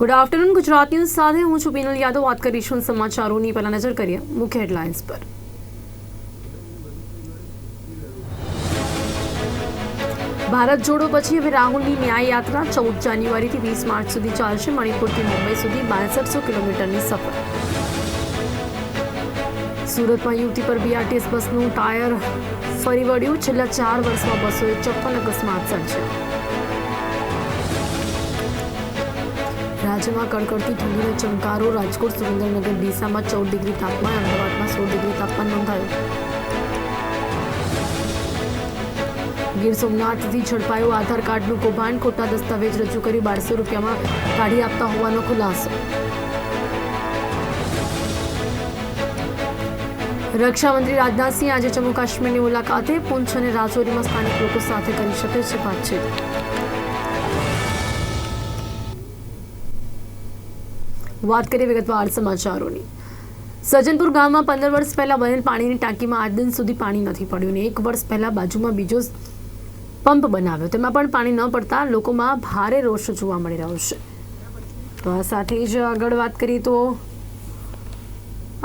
Good afternoon Gujarat news સાથે હું છું પીનલ યાદવ. વાત કરીશું સમાચારોની. પહેલા નજર કરીએ મુખ્ય હેડલાઇન્સ પર. ભારત જોડો પછી હવે રાહુલની ન્યાય યાત્રા ચૌદ જાન્યુઆરીથી વીસ માર્ચ સુધી ચાલશે મણિપુરથી મુંબઈ સુધી બાસઠસો કિલોમીટરની સફર. સુરતમાં યુવતી પર બીઆરટીએસ બસનું ટાયર ફરી વળ્યું. છેલ્લા ચાર વર્ષમાં બસોએ ચોપ્પન અકસ્માત સર્જ્યા. રાજ્યમાં કડકડતી ઠંડીનો ચમકારો, રાજકોટ, સુરેન્દ્રનગર, ડીસામાં ચૌદ ડિગ્રી તાપમાન, અમદાવાદમાં સોળ ડિગ્રી તાપમાન નોંધાયું. ગીર સોમનાથથી ઝડપાયું આધાર કાર્ડનું કૌભાંડ. ખોટા દસ્તાવેજ રજૂ કરી બારસો રૂપિયામાં કાઢી આપતા હોવાનો ખુલાસો. રક્ષામંત્રી રાજનાથસિંહ આજે જમ્મુ કાશ્મીરની મુલાકાતે. પૂંછ અને રાજૌરીમાં સ્થાનિક લોકો સાથે કરી શકે છે વાતચીત. વાત કરીએ વિગતવાર સમાચારોની. સજનપુર ગામમાં પંદર વર્ષ પહેલા બનેલ પાણીની ટાંકીમાં આજ દિન સુધી પાણી નથી પડ્યું ને એક વર્ષ પહેલા બાજુમાં બીજો પંપ બનાવ્યો. તેમાં પણ પાણી ન પડતા લોકોમાં ભારે રોષ જોવા મળી રહ્યો છે. તો આ સાથે જ આગળ વાત કરીએ તો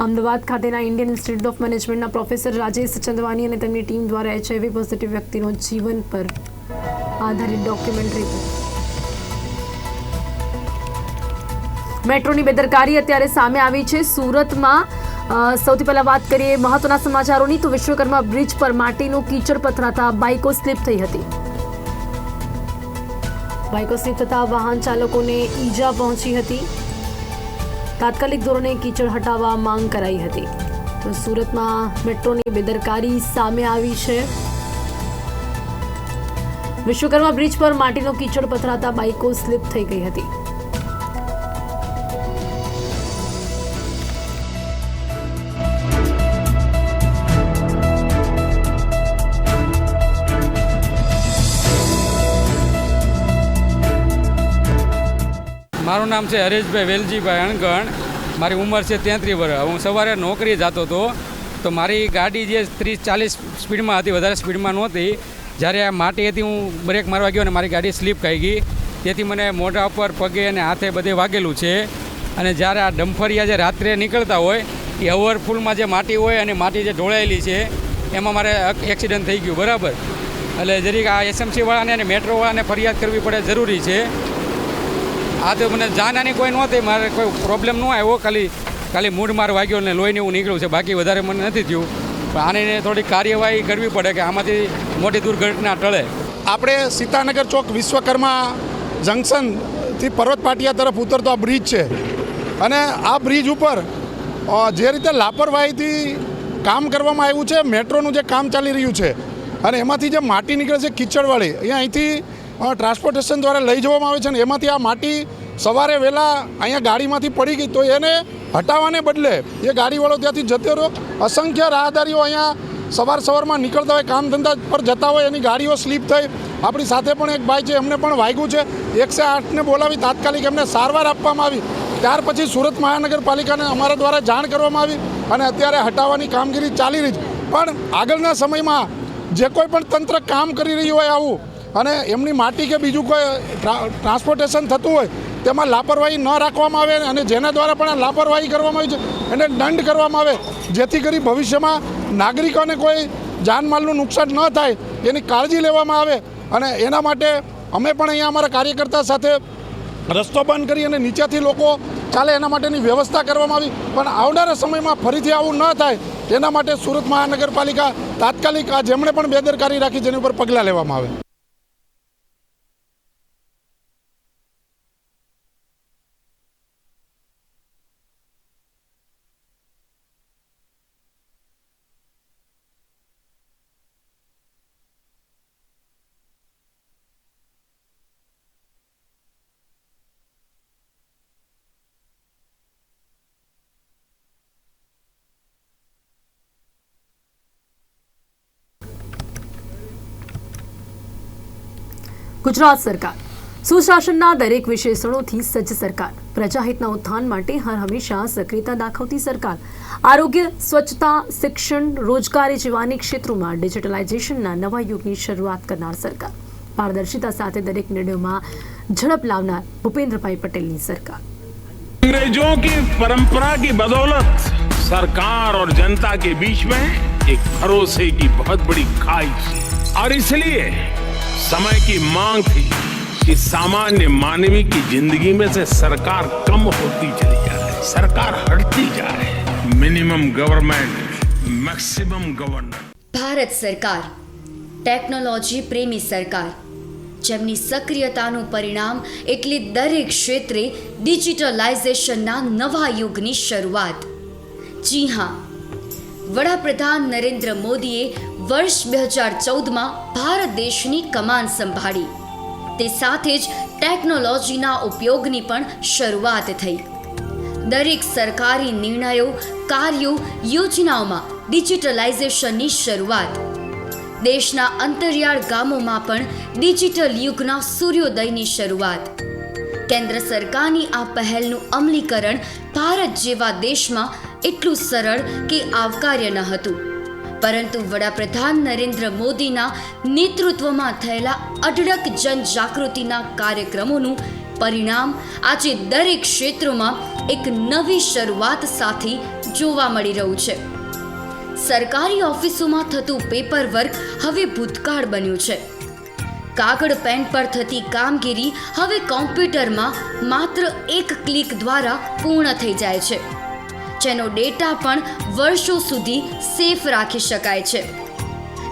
અમદાવાદ ખાતેના ઇન્ડિયન ઇન્સ્ટિટ્યૂટ ઓફ મેનેજમેન્ટના પ્રોફેસર રાજેશ ચંદવાની અને તેમની ટીમ દ્વારા એચઆઈવી પોઝિટિવ વ્યક્તિનો જીવન પર આધારિત ડોક્યુમેન્ટરી મેટ્રોની બેદરકારી અત્યારે સામે આવી છે. સુરતમાં સૌથી પહેલાં વાત કરીએ મહત્વના સમાચારોની, તો વિશ્વકર્મા બ્રિજ પર માટીનું કીચડ પથરાતા બાઇકો સ્લીપ થઈ હતી. બાઇકો સ્લીપ થતા વાહન ચાલકોને ઈજા પહોંચી હતી. તાત્કાલિક ધોરણે કીચડ હટાવવા માંગ કરાઈ હતી. તો સુરતમાં મેટ્રોની બેદરકારી સામે આવી છે. વિશ્વકર્મા બ્રિજ પર માટીનો કીચડ પથરાતા બાઇકો સ્લીપ થઈ ગઈ હતી. મારું નામ છે હરેશભાઈ વેલજીભાઈ અણગણ. મારી ઉંમર છે તેત્રીસ વર્ષ. હું સવારે નોકરી જતો હતો, તો મારી ગાડી જે ત્રીસ ચાલીસ સ્પીડમાં હતી, વધારે સ્પીડમાં નહોતી. જ્યારે આ માટી હતી, હું બ્રેક મારવા ગયો અને મારી ગાડી સ્લીપ ખાઈ ગઈ. તેથી મને મોઢા ઉપર પગે અને હાથે બધે વાગેલું છે. અને જ્યારે આ ડમ્ફરિયા જે રાત્રે નીકળતા હોય, એ ઓવરફુલમાં જે માટી હોય અને માટી જે ઢોળાયેલી છે, એમાં મારે એક્સિડન્ટ થઈ ગયું. બરાબર. એટલે જરીક આ એસએમસીવાળાને અને મેટ્રોવાળાને ફરિયાદ કરવી પડે જરૂરી છે. આ તો મને જાનહાની કોઈ નહોતી, મારે કોઈ પ્રોબ્લેમ ન આવ્યો ખાલી ખાલી મૂડ માર વાગ્યો ને લોહીને એવું નીકળ્યું છે. બાકી વધારે મને નથી થયું. પણ આની થોડી કાર્યવાહી કરવી પડે કે આમાંથી મોટી દુર્ઘટના ટળે. આપણે સીતાનગર ચોક વિશ્વકર્મા જંકશનથી પર્વત પાટિયા તરફ ઉતરતો આ બ્રિજ છે. અને આ બ્રિજ ઉપર જે રીતે લાપરવાહીથી કામ કરવામાં આવ્યું છે, મેટ્રોનું જે કામ ચાલી રહ્યું છે, અને એમાંથી જે માટી નીકળે છે કીચડવાળી અહીંયા અહીંથી ટ્રાન્સપોર્ટેશન દ્વારા લઈ જવામાં આવે છે ને એમાંથી આ માટી સવારે વહેલા અહીંયા ગાડીમાંથી પડી ગઈ તો એને હટાવવાને બદલે એ ગાડીવાળો ત્યાંથી જતો રહ્યો. અસંખ્ય રાહદારીઓ અહીંયા સવાર સવારમાં નીકળતા હોય, કામ ધંધા પર જતા હોય, એની ગાડીઓ સ્લીપ થઈ. આપણી સાથે પણ એક ભાઈ છે, એમને પણ વાગ્યું છે. એકસો આઠને બોલાવી, તાત્કાલિક એમને સારવાર આપવામાં આવી. ત્યાર પછી સુરત મહાનગરપાલિકાને અમારા દ્વારા જાણ કરવામાં આવી અને અત્યારે હટાવવાની કામગીરી ચાલી રહી છે. પણ આગળના સમયમાં જે કોઈ પણ તંત્ર કામ કરી રહ્યું હોય આવું અને એમની માટી કે બીજું કોઈ ટ્રાન્સપોર્ટેશન થતું હોય, તેમાં લાપરવાહી ન રાખવામાં આવે અને જેના દ્વારા પણ લાપરવાહી કરવામાં આવી છે એને દંડ કરવામાં આવે, જેથી કરી ભવિષ્યમાં નાગરિકોને કોઈ જાનમાલનું નુકસાન ન થાય, એની કાળજી લેવામાં આવે અને એના માટે અમે પણ અહીંયા અમારા કાર્યકર્તા સાથે રસ્તો બંધ કરી અને નીચેથી લોકો ચાલે એના માટેની વ્યવસ્થા કરવામાં આવી. પણ આવનારા સમયમાં ફરીથી આવું ન થાય તેના માટે સુરત મહાનગરપાલિકા તાત્કાલિક આ જેમણે પણ બેદરકારી રાખી, જેની ઉપર પગલાં લેવામાં આવે. ગુજરાત સરકાર સુશાસનના દરેક વિશેષણોથી સજ્જ સરકાર પ્રજાહિતના ઉત્થાન માટે હર હંમેશા સક્રિયતા દાખવતી સરકાર આરોગ્ય સ્વચ્છતા શિક્ષણ રોજગારી જેવા અનેક ક્ષેત્રોમાં ડિજિટલાઇઝેશનના નવા યુગની શરૂઆત કરનાર સરકાર પારદર્શિતા સાથે દરેક નિર્ણયોમાં ઝડપ લાવનાર ભૂપેન્દ્રભાઈ પટેલની સરકાર अंग्रेजों की परंपरा की बदौलत सरकार और जनता के बीच में एक भरोसे की बहुत बड़ी खाई थी और इसलिए समय की मांग थी कि सामान्य मानवीय की जिंदगी में से सरकार कम होती चली जाए सरकार हटती जाए minimum government maximum government Bharat સરકાર ટેકનોલોજી પ્રેમી સરકાર જેમની સક્રિયતાનું પરિણામ એટલે દરેક ક્ષેત્રે ડિજિટલાઇઝેશનના નવા યુગની શરૂઆત જી હા વડાપ્રધાન નરેન્દ્ર મોદીએ વર્ષ બે હજાર ચૌદમાં ભારત દેશની કમાન સંભાળી. તે સાથે જ ટેકનોલોજીના ઉપયોગની પણ શરૂઆત થઈ. દરેક સરકારી નિર્ણયો, કાર્યો, યોજનાઓમાં ડિજિટલાઇઝેશનની શરૂઆત. દેશના અંતરિયાળ ગામોમાં પણ ડિજિટલ યુગના સૂર્યોદયની શરૂઆત. કેન્દ્ર સરકારની આ પહેલનું અમલીકરણ ભારત જેવા દેશમાં એટલું સરળ કે આવકાર્ય ન હતું. પરંતુ વડાપ્રધાન નરેન્દ્ર મોદીના નેતૃત્વમાં થયેલા અઢળક જનજાગૃતિના કાર્યક્રમોનું પરિણામ આજે દરેક ક્ષેત્રોમાં એક નવી શરૂઆત સાથે જોવા મળી રહ્યું છે. સરકારી ઓફિસોમાં થતું પેપર વર્ક હવે ભૂતકાળ બન્યું છે. કાગળ પેન પર થતી કામગીરી હવે કોમ્પ્યુટરમાં માત્ર એક ક્લિક દ્વારા પૂર્ણ થઈ જાય છે. જેનો ડેટા પણ વર્ષો સુધી સેફ રાખી શકાય છે.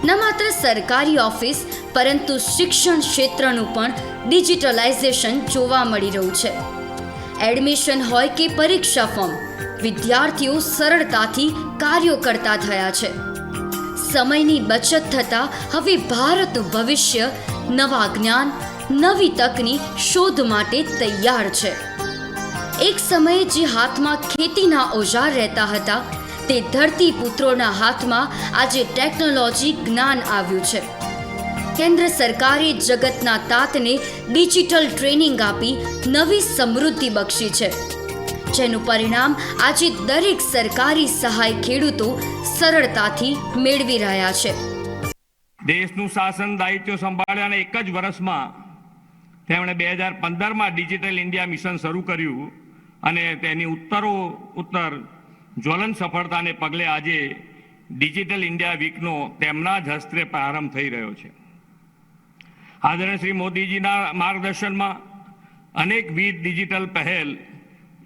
ન માત્ર સરકારી ઓફિસ, પરંતુ શિક્ષણ ક્ષેત્રનું પણ ડિજિટલાઇઝેશન જોવા મળી રહ્યું છે. એડમિશન હોય કે પરીક્ષા ફોર્મ, વિદ્યાર્થીઓ સરળતાથી કાર્યો કરતા થયા છે. સમયની બચત થતાં હવે ભારતનું ભવિષ્ય નવા જ્ઞાન, નવી તકની શોધ માટે તૈયાર છે. એક સમયે જે હાથમાં ખેતીના ઓજાર રહેતા હતા, તે ધરતી પુત્રોના હાથમાં આજે ટેકનોલોજી જ્ઞાન આવ્યું છે. કેન્દ્ર સરકારે જગતના તાતને ડિજિટલ ટ્રેનિંગ આપી નવી સમૃદ્ધિ બક્ષી છે. જેનું પરિણામ આજે દરેક સરકારી સહાય ખેડૂતો સરળતાથી મેળવી રહ્યા છે. દેશનું શાસન દાયિત્વ સંભાળ્યાના એક જ વર્ષમાં તેમણે બે હજાર પંદરમાં ડિજિટલ ઇન્ડિયા મિશન શરૂ કર્યું. અને તેની ઉત્તરો ઉત્તર જ્વલન સફળતાને પગલે આજે ડિજિટલ ઇન્ડિયા વીકનો તેમના જ હસ્તે પ્રારંભ થઈ રહ્યો છે. આદરણીય શ્રી મોદીજીના માર્ગદર્શનમાં અનેકવિધ ડિજિટલ પહેલ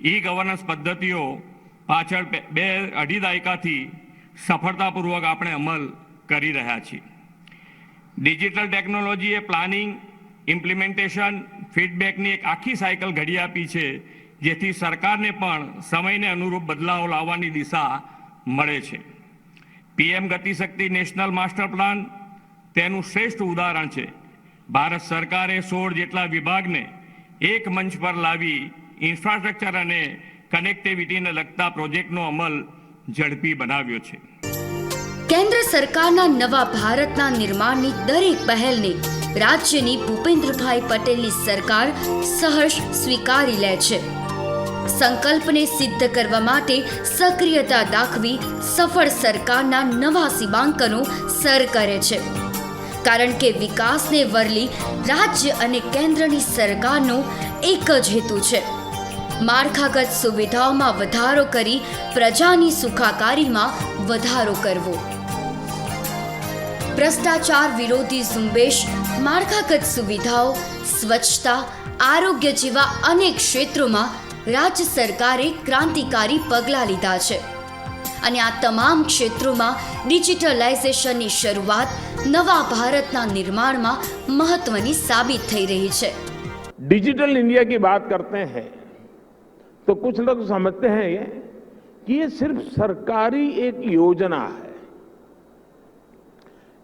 ઈ ગવર્નન્સ પદ્ધતિઓ પાછળ બે- અઢી દાયકાથી સફળતાપૂર્વક આપણે અમલ કરી રહ્યા છીએ. ડિજિટલ ટેકનોલોજીએ પ્લાનિંગ, ઇમ્પ્લિમેન્ટેશન, ફીડબેકની એક આખી સાયકલ ઘડી આપી છે જેથી સરકારને પણ સમયને અનુરૂપ બદલાવ લાવવાની દિશા મળે છે. PM Gatishakti national master plan તેનું શ્રેષ્ઠ ઉદાહરણ છે. ભારત સરકારે સોળ જેટલા વિભાગને એક મંચ પર લાવી ઇન્ફ્રાસ્ટ્રક્ચર અને કનેક્ટિવિટીને લગતા પ્રોજેક્ટનો અમલ ઝડપી બનાવ્યો છે. કેન્દ્ર સરકારના નવા ભારતના નિર્માણની દરેક પહેલને રાજ્યની ભૂપેન્દ્રભાઈ પટેલની સરકાર સહર્ષ સ્વીકારી લે છે. સંકલ્પને સિદ્ધ કરવા માટે સક્રિયતા દાખવી સફળ સરકારના નવા સીમાંકનો સર કરે છે. કારણ કે વિકાસને વરલી રાજ્ય અને કેન્દ્રની સરકારનો એક જ હેતુ છે. માળખાગત સુવિધાઓમાં વધારો કરી પ્રજાની સુખાકારીમાં વધારો કરવો. ભ્રષ્ટાચાર વિરોધી ઝુંબેશ, માળખાગત સુવિધાઓ, સ્વચ્છતા, આરોગ્ય જેવા અનેક ક્ષેત્રોમાં રાજ્ય સરકારે ક્રાંતિકારી પગલાં લીધા છે અને આ તમામ ક્ષેત્રોમાં ડિજિટલાઇઝેશનની શરૂઆત નવા ભારતના નિર્માણમાં મહત્વની સાબિત થઈ રહી છે डिजिटल इंडिया की बात करते हैं तो कुछ लोग समझते हैं ये कि ये सिर्फ सरकारी एक योजना है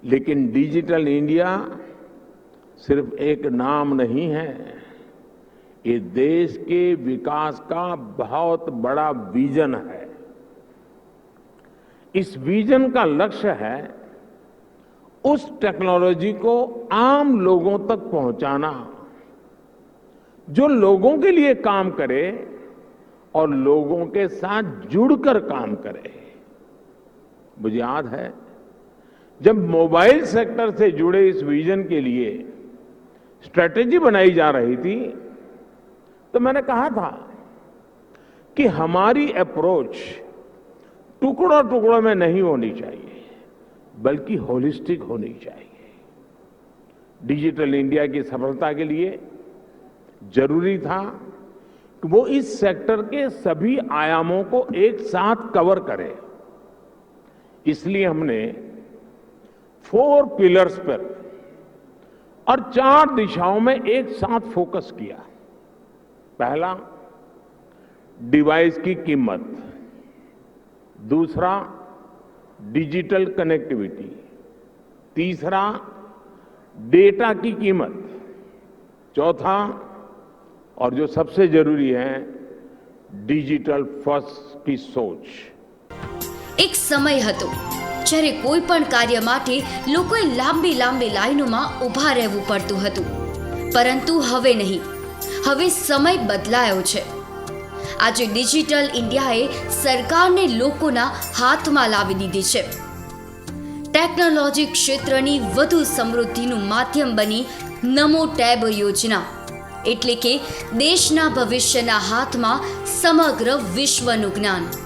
लेकिन डिजिटल इंडिया सिर्फ एक नाम नहीं है ये देश के विकास का बहुत बड़ा विजन है। इस विजन का लक्ष्य है उस टेक्नोलॉजी को आम लोगों तक पहुंचाना, जो लोगों के लिए काम करे और लोगों के साथ जुड़कर काम करे। मुझे याद है, जब मोबाइल सेक्टर से जुड़े इस विजन के लिए स्ट्रेटेजी बनाई जा रही थी तो मैंने कहा था कि हमारी अप्रोच टुकड़ों टुकड़ों में नहीं होनी चाहिए, बल्कि होलिस्टिक होनी चाहिए। डिजिटल इंडिया की सफलता के लिए ज़रूरी था कि वो इस सेक्टर के सभी आयामों को एक साथ कवर करे। इसलिए हमने फोर पिलर्स पर और चार दिशाओं में एक साथ फोकस किया। पहला डिवाइस की कीमत दूसरा डिजिटल कनेक्टिविटी तीसरा डेटा की कीमत चौथा और जो सबसे जरूरी है डिजिटल फर्स्ट की सोच એક સમય હતો જ્યારે કોઈ પણ કાર્ય માટે લોકોએ લાંબી લાંબી લાઈનોમાં ઊભા રહેવું પડતું હતું પરંતુ હવે નહીં હવે સમય બદલાયો છે. આજે ડિજિટલ ઇન્ડિયાએ સરકારને લોકોના હાથમાં લાવી દીધી છે. ટેકનોલોજી ક્ષેત્રની વધુ સમૃદ્ધિનું માધ્યમ બની નમો ટેબ યોજના. એટલે કે દેશના ભવિષ્યના હાથમાં સમગ્ર વિશ્વનું જ્ઞાન.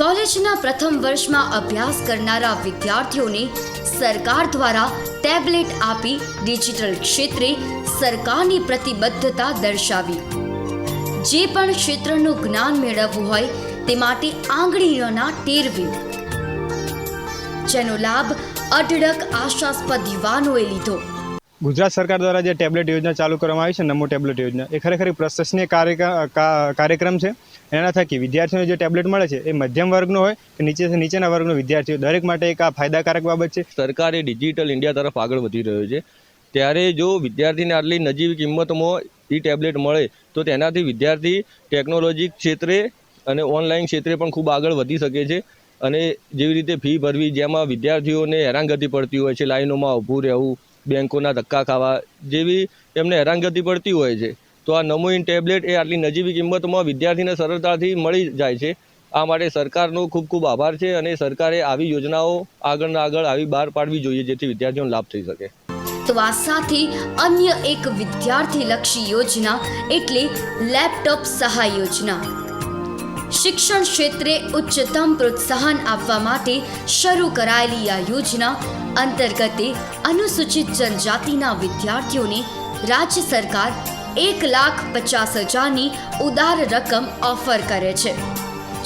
કોલેજના પ્રથમ વર્ષમાં અભ્યાસ કરનારા વિદ્યાર્થીઓને સરકાર દ્વારા ટેબ્લેટ આપી ડિજિટલ ક્ષેત્રે સરકારની પ્રતિબદ્ધતા દર્શાવી. જે પણ ક્ષેત્રનું જ્ઞાન મેળવવું હોય તે માટે આંગળીઓના ટેરવી જેનો લાભ અઢળક આશાસ્પદ યુવાનોએ લીધો. ગુજરાત સરકાર દ્વારા જે ટેબ્લેટ યોજના ચાલુ કરવામાં આવી છે, નમો ટેબ્લેટ યોજના, એ ખરેખર પ્રશંસનીય કાર્યક્રમ છે. એના થકી વિદ્યાર્થીઓને જે ટેબ્લેટ મળે છે એ મધ્યમ વર્ગનો હોય કે નીચેથી નીચેના વર્ગનો વિદ્યાર્થીઓ દરેક માટે એક આ ફાયદાકારક બાબત છે. સરકાર એ ડિજિટલ ઇન્ડિયા તરફ આગળ વધી રહ્યો છે. ત્યારે જો વિદ્યાર્થીને આટલી નજીવી કિંમતમાં ઈ ટેબ્લેટ મળે, તો તેનાથી વિદ્યાર્થી ટેકનોલોજી ક્ષેત્રે અને ઓનલાઈન ક્ષેત્રે પણ ખૂબ આગળ વધી શકે છે. અને જેવી રીતે ફી ભરવી, જેમાં વિદ્યાર્થીઓને હેરાનગતિ પડતી હોય છે, લાઈનોમાં ઊભું રહેવું, બેંકોના ધક્કા ખાવા જેવી એમને હેરાનગતિ પડતી હોય છે. તો આ નમોઇન ટેબ્લેટ એ આટલી નજીવી કિંમતમાં વિદ્યાર્થીને સરળતાથી મળી જાય છે. આ માટે સરકારનો ખૂબ ખૂબ આભાર છે અને સરકારે આવી યોજનાઓ આગળના આગળ આવી બહાર પાડવી જોઈએ જેથી વિદ્યાર્થીઓને લાભ થઈ શકે. તો આ સાથે અન્ય એક વિદ્યાર્થીલક્ષી યોજના એટલે લેપટોપ સહાય યોજના. શિક્ષણ ક્ષેત્રે ઉચ્ચતમ પ્રોત્સાહન આપવા માટે શરૂ કરાયેલી આ યોજના અંતર્ગતે અનુસૂચિત જનજાતિના વિદ્યાર્થીઓને રાજ્ય સરકાર એક લાખ પચાસ હજારની ઉદાર રકમ ઓફર કરે છે,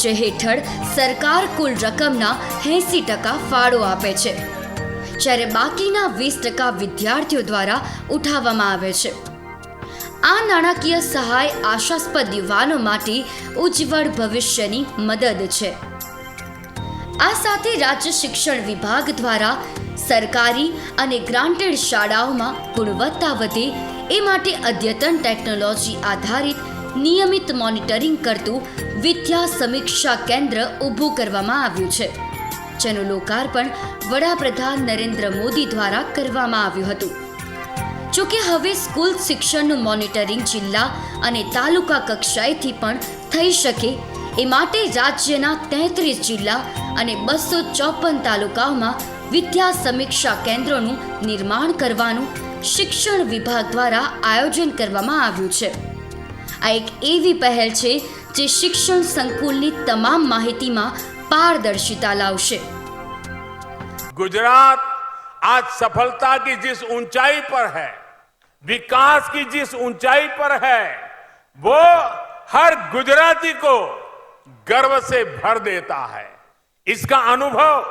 જે હેઠળ સરકાર કુલ રકમના એંસી ટકા ફાળો આપે છે, જ્યારે બાકીના વીસ ટકા વિદ્યાર્થીઓ દ્વારા ઉઠાવવામાં આવે છે. આ નાણાકીય સહાય આશાસ્પદ યુવાનો માટે ઉજ્જવળ ભવિષ્યની મદદ છે. આ સાથે રાજ્ય શિક્ષણ વિભાગ દ્વારા સરકારી અને ગ્રાન્ટેડ શાળાઓમાં ગુણવત્તા વધે એ માટે અદ્યતન ટેકનોલોજી આધારિત નિયમિત મોનિટરિંગ કરતું વિદ્યા સમીક્ષા કેન્દ્ર ઊભું કરવામાં આવ્યું છે, જેનું લોકાર્પણ વડાપ્રધાન નરેન્દ્ર મોદી દ્વારા કરવામાં આવ્યું હતું. જોકે હવે સ્કૂલ શિક્ષણનું મોનિટરિંગ જિલ્લા અને તાલુકા કક્ષાએથી પણ થઈ શકે એ માટે રાજ્યના તેત્રીસ જિલ્લા અને બસો ચોપન તાલુકાઓમાં વિદ્યા સમીક્ષા કેન્દ્રોનું નિર્માણ કરવાનું શિક્ષણ વિભાગ દ્વારા આયોજન કરવામાં આવ્યું છે આ એક એવી પહેલ છે જે શિક્ષણ સંકુલની તમામ માહિતીમાં પારદર્શિતા લાવશે गुजरात आज सफलता की जिस ऊंचाई पर है विकास की जिस ऊंचाई पर है वो हर गुजराती को गर्व से भर देता है इसका अनुभव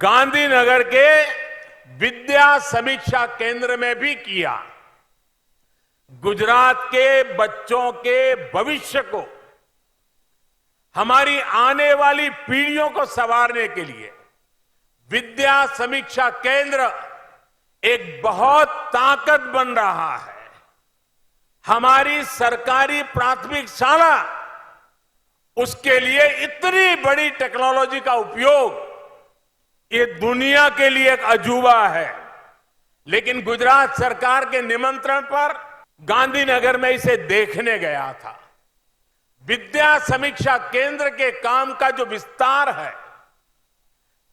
गांधीनगर के विद्या समीक्षा केंद्र में भी किया। गुजरात के बच्चों के भविष्य को, हमारी आने वाली पीढ़ियों को संवारने के लिए विद्या समीक्षा केंद्र एक बहुत ताकत बन रहा है। हमारी सरकारी प्राथमिक शाला, उसके लिए इतनी बड़ी टेक्नोलॉजी का उपयोग ये दुनिया के लिए एक अजूबा है। लेकिन गुजरात सरकार के निमंत्रण पर गांधीनगर में इसे देखने गया था। विद्या समीक्षा केंद्र के काम का जो विस्तार है,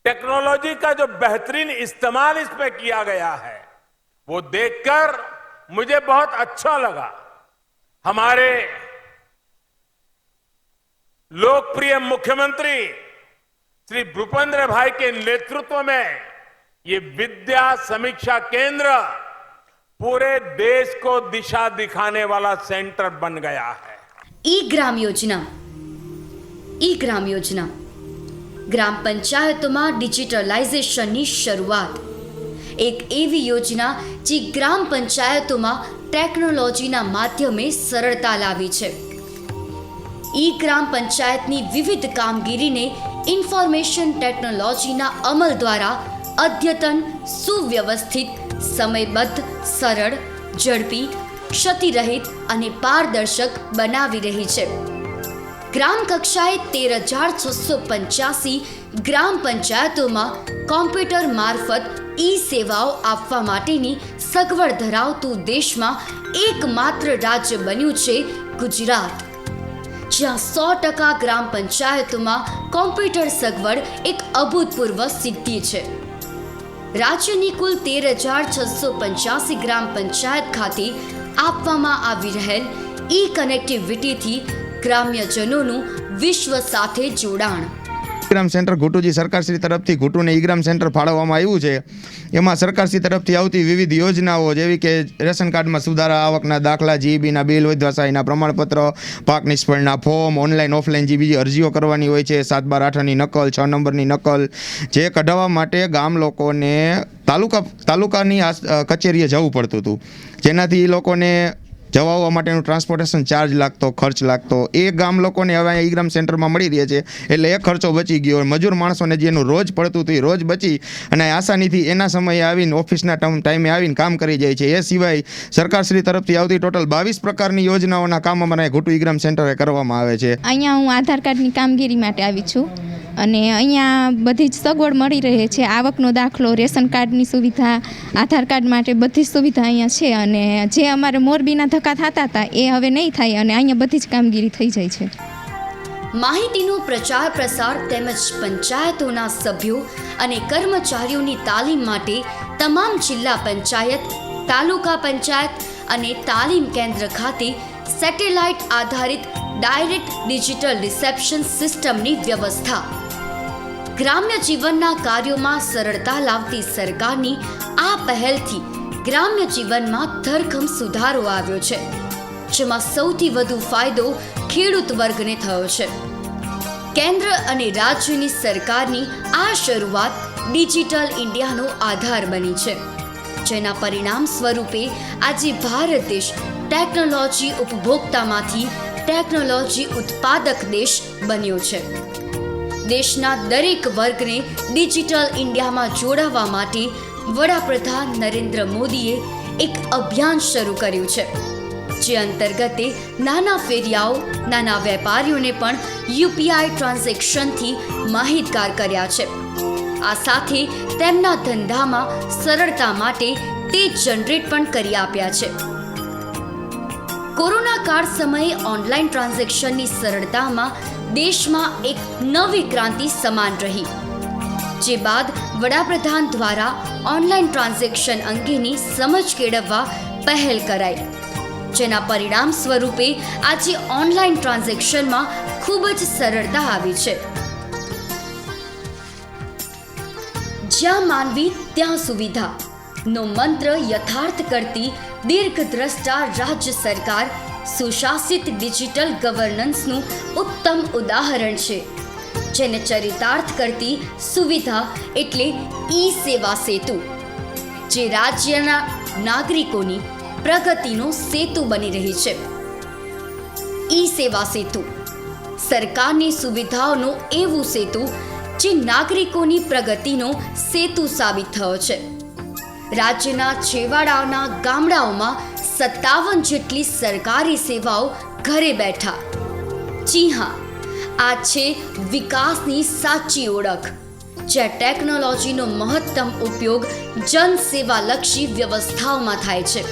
टेक्नोलॉजी का जो बेहतरीन इस्तेमाल इसमें किया गया है, वो देखकर मुझे बहुत अच्छा लगा। हमारे लोकप्रिय मुख्यमंत्री श्री भूपेंद्र भाई के नेतृत्व में ये विद्या समीक्षा केंद्र पूरे देश को दिशा दिखाने वाला सेंटर बन गया है ઈ ગ્રામ યોજના ઈ ગ્રામ યોજના ગ્રામ પંચાયતોમાં ડિજિટલાઇઝેશનની શરૂઆત એક એવી યોજના જે ગ્રામ પંચાયતોમાં ટેકનોલોજીના માધ્યમે સરળતા લાવી છે ઈ ગ્રામ પંચાયતની વિવિધ કામગીરીને ઇન્ફોર્મેશન ટેકનોલોજીના અમલ દ્વારા અદ્યતન, સુવ્યવસ્થિત, સમયબદ્ધ, સરળ, ઝડપી, ક્ષતિરહિત અને પારદર્શક બનાવી રહી છે. ગ્રામ કક્ષાએ તેર હજાર છસો પંચ્યાસી ગ્રામ પંચાયતોમાં કોમ્પ્યુટર મારફત ઈ સેવાઓ આપવા માટેની સગવડ ધરાવતું દેશમાં એકમાત્ર રાજ્ય બન્યું છે ગુજરાત. જ્યાં સો ટકા ગ્રામ પંચાયતોમાં કોમ્પ્યુટર સગવડ એક અભૂતપૂર્વ સિદ્ધિ છે. રાજ્યની કુલ તેર હજાર છસો પંચ્યાસી ગ્રામ પંચાયત ખાતે આપવામાં આવી રહેલ ઈ કનેક્ટિવિટીથી ગ્રામ્યજનોનું વિશ્વ સાથે જોડાણ. ઈગ્રામ સેન્ટર ઘુટુજી સરકારશ્રી તરફથી ઘુટુને ઈગ્રામ સેન્ટર ફાળવવામાં આવ્યું છે. એમાં સરકારશ્રી તરફથી આવતી વિવિધ યોજનાઓ જેવી કે રેશન કાર્ડમાં સુધારા આવકના દાખલા જીબીના બિલ વૈધવા સહાયના પ્રમાણપત્ર, પાક નિષ્ફળના ફોર્મ, ઓનલાઈન, ઓફલાઈન જે બીજી અરજીઓ કરવાની હોય છે. સાત બાર આઠની નકલ, છ નંબરની નકલ જે કઢાવવા માટે ગામ લોકોને તાલુકા, તાલુકાની કચેરીએ જવું પડતું હતું. જેનાથી એ લોકોને જવા આવવા માટેનું ટ્રાન્સપોર્ટેશન ચાર્જ લાગતો, ખર્ચ લાગતો. એ ગામ લોકોને હવે અહીંયા ઈગ્રામ સેન્ટરમાં મળી રહે છે. એટલે એ ખર્ચો બચી ગયો. મજૂર માણસોને જેનું રોજ પડતું હતું એ રોજ બચી અને આસાનીથી એના સમયે આવીને ઓફિસના ટાઈમે આવીને કામ કરી જાય છે. એ સિવાય સરકારશ્રી તરફથી આવતી ટોટલ બાવીસ પ્રકારની યોજનાઓના કામ અમારા ઘૂંટુ ઈગ્રામ સેન્ટરે કરવામાં આવે છે. અહીંયા હું આધાર કાર્ડની કામગીરી માટે આવી છું. અને અહીંયા બધી જ સગવડ મળી રહે છે. આવકનો દાખલો, રેશન કાર્ડની સુવિધા, આધાર કાર્ડ માટે બધી જ સુવિધા અહીંયા છે અને જે અમારે મોરબીના ધક્કા થતા હતા એ હવે નહીં થાય અને અહીંયા બધી જ કામગીરી થઈ જાય છે. માહિતીનો પ્રચાર પ્રસાર તેમજ પંચાયતોના સભ્યો અને કર્મચારીઓની તાલીમ માટે તમામ જિલ્લા પંચાયત, તાલુકા પંચાયત અને તાલીમ કેન્દ્ર ખાતે સેટેલાઇટ આધારિત ડાયરેક્ટ ડિજિટલ રિસેપ્શન સિસ્ટમની વ્યવસ્થા ગ્રામ્ય જીવનના કાર્યોમાં સરળતા લાવતી સરકારની આ પહેલથી ગ્રામ્ય જીવનમાં ધરખમ સુધારો આવ્યો છે, જેમાં સૌથી વધુ ફાયદો ખેડૂત વર્ગને થયો છે. કેન્દ્ર અને રાજ્યની સરકારની આ શરૂઆત ડિજિટલ ઇન્ડિયાનો આધાર બની છે, જેના પરિણામ સ્વરૂપે આજે ભારત દેશ ટેકનોલોજી ઉપભોક્તામાંથી ટેકનોલોજી ઉત્પાદક દેશ બન્યો છે. દેશના દરેક વર્ગને ડિજિટલ ઇન્ડિયામાં જોડાવા માટે વડાપ્રધાન નરેન્દ્ર મોદીએ એક અભિયાન શરૂ કર્યું છે, જે અંતર્ગતે નાના ફેરિયાઓ, નાના વેપારીઓને પણ યુપીઆઈ ટ્રાન્ઝેક્શનથી માહિતગાર કર્યા છે. આ સાથે તેમના ધંધામાં સરળતા માટે તે જનરેટ પણ કરી આપ્યા છે. કોરોના કાળ સમયે ઓનલાઈન ટ્રાન્ઝેક્શનની સરળતામાં દેશમાં એક નવી ક્રાંતિ સમાન રહી. જે બાદ વડાપ્રધાન દ્વારા ઓનલાઈન ટ્રાન્ઝેક્શન અંગેની સમજ કેળવવા પહેલ કરાઈ. જેના પરિણામ સ્વરૂપે આજે ઓનલાઈન ટ્રાન્ઝેક્શનમાં ખૂબ જ સરળતા આવી છે. જ્યાં માનવી ત્યાં સુવિધા. નો મંત્ર યથાર્થ કરતી દીર્ઘદ્રષ્ટા રાજ્ય સરકાર સુશાસિત ડિજિટલ ગવર્નન્સનું ઉત્તમ ઉદાહરણ છે, જેને ચરિતાર્થ કરતી સુવિધા એટલે ઈ સેવા સેતુ, જે રાજ્યના નાગરિકોની પ્રગતિનો સેતુ બની રહી છે. ઈ સેવા સેતુ સરકારની સુવિધાઓનો એવું સેતુ, જે નાગરિકોની પ્રગતિનો સેતુ સાબિત થયો છે. રાજ્યના છેવાડાના ગામડાઓમાં સત્તાવન જેટલી સરકારી સેવાઓ ઘરે બેઠા. જી હા, આ છે વિકાસની સાચી ઓળખ, જ્યાં ટેકનોલોજીનો મહત્તમ ઉપયોગ જનસેવાલક્ષી વ્યવસ્થાઓમાં થાય છે.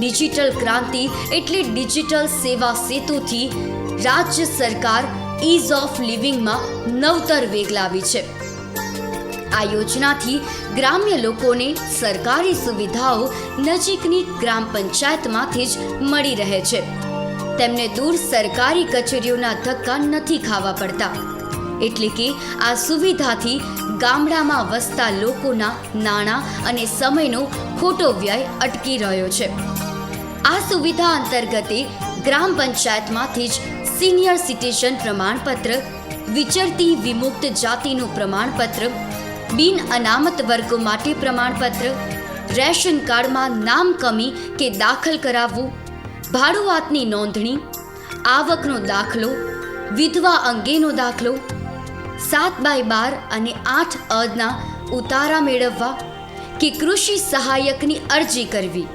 ડિજિટલ ક્રાંતિ એટલે ડિજિટલ સેવા સેતુથી રાજ્ય સરકાર ઇઝ ઓફ લિવિંગમાં નવતર વેગ લાવી છે. આ યોજનાથી ગ્રામ્ય લોકોને સરકારી સુવિધાઓ નજીકની ગ્રામ પંચાયતમાંથી જ મળી રહે છે. તેમને દૂર સરકારી કચેરીઓના ધક્કા નથી ખાવા પડતા. એટલે કે આ સુવિધાથી ગામડામાં વસતા લોકોના નાણાં અને સમયનો ખોટો વ્યય અટકી રહ્યો છે. આ સુવિધા અંતર્ગતે ગ્રામ પંચાયતમાંથી જ સિનિયર સિટીઝન પ્રમાણપત્ર, વિચરતી વિમુક્ત જાતિનું પ્રમાણપત્ર બિન અનામત વર્ગો માટે પ્રમાણપત્ર, રેશન કાર્ડમાં નામ કમી કે દાખલ કરાવવું, ભાડુઆતની નોંધણી, આવકનો દાખલો, વિધવા અંગેનો દાખલો, સાત બાય બાર અને આઠ અદના ઉતારા મેળવવા કે કૃષિ સહાયકની અરજી કરવી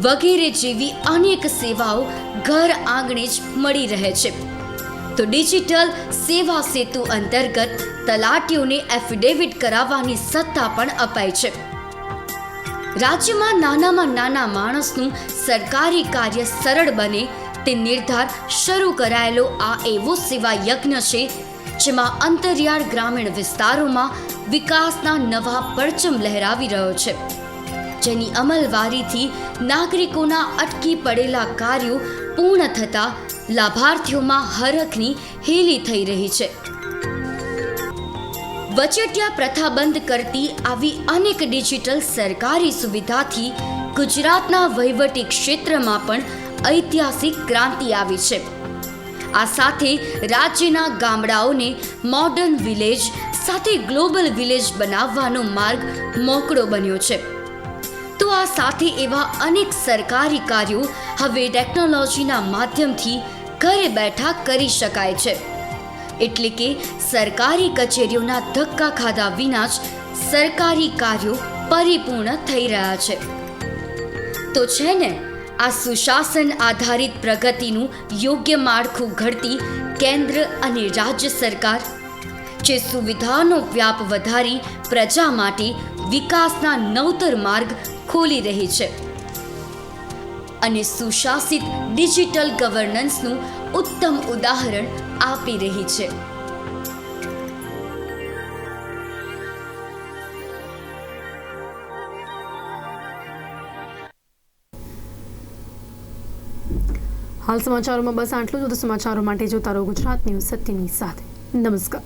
વગેરે જેવી અનેક સેવાઓ ઘર આંગણે જ મળી રહે છે. તો ડિજિટલ સેવા સેતુ અંતર્ગત તલાટીઓને એફિડેવિટ કરાવવાની સત્તા પણ અપાય છે. રાજ્યમાં નાનામાં નાના માણસનું સરકારી કાર્ય સરળ બને તે નિર્ધાર શરૂ કરાયેલો આ એવો સેવા યજ્ઞ છે, જેમાં અંતરિયાળ ગ્રામીણ વિસ્તારોમાં વિકાસના નવા પરચમ લહેરાવી રહ્યો છે. જેની અમલવારીથી નાગરિકોના અટકી પડેલા કાર્યો પૂર્ણ થતા લાભાર્થીઓમાં હરખની હેલી થઈ રહી છે. વચેટિયા પ્રથા બંધ કરતી આવી અનેક ડિજિટલ સરકારી સુવિધાથી ગુજરાતના વહીવટી ક્ષેત્રમાં પણ ઐતિહાસિક ક્રાંતિ આવી છે. આ સાથે રાજ્યના ગામડાઓને મોડર્ન વિલેજ સાથે ગ્લોબલ વિલેજ બનાવવાનો માર્ગ મોકળો બન્યો છે. તો આ સાથે એવા અનેક સરકારી કાર્યો હવે ટેકનોલોજીના માધ્યમથી ઘરે બેઠા કરી શકાય છે. એટલે કે સરકારી કચેરીઓના ધક્કા ખાધા વિના જ સરકારી કાર્યો પરિપૂર્ણ થઈ રહ્યા છે. તો છે ને, આ સુશાસન આધારિત પ્રગતિનું યોગ્ય માળખું ઘડતી કેન્દ્ર અને રાજ્ય સરકાર, જે સુવિધાનો વ્યાપ વધારી પ્રજા માટે વિકાસના નવતર માર્ગ ખોલી રહી છે. અને સુશાસિત ડિજિટલ ગવર્નન્સનું ઉત્તમ ઉદાહરણ આપી રહી છે. હાલ સમાચારોમાં બસ આટલું જ. તો સમાચારો માટે જોતા રહો ગુજરાત ન્યૂઝ સત્યની સાથે. નમસ્કાર.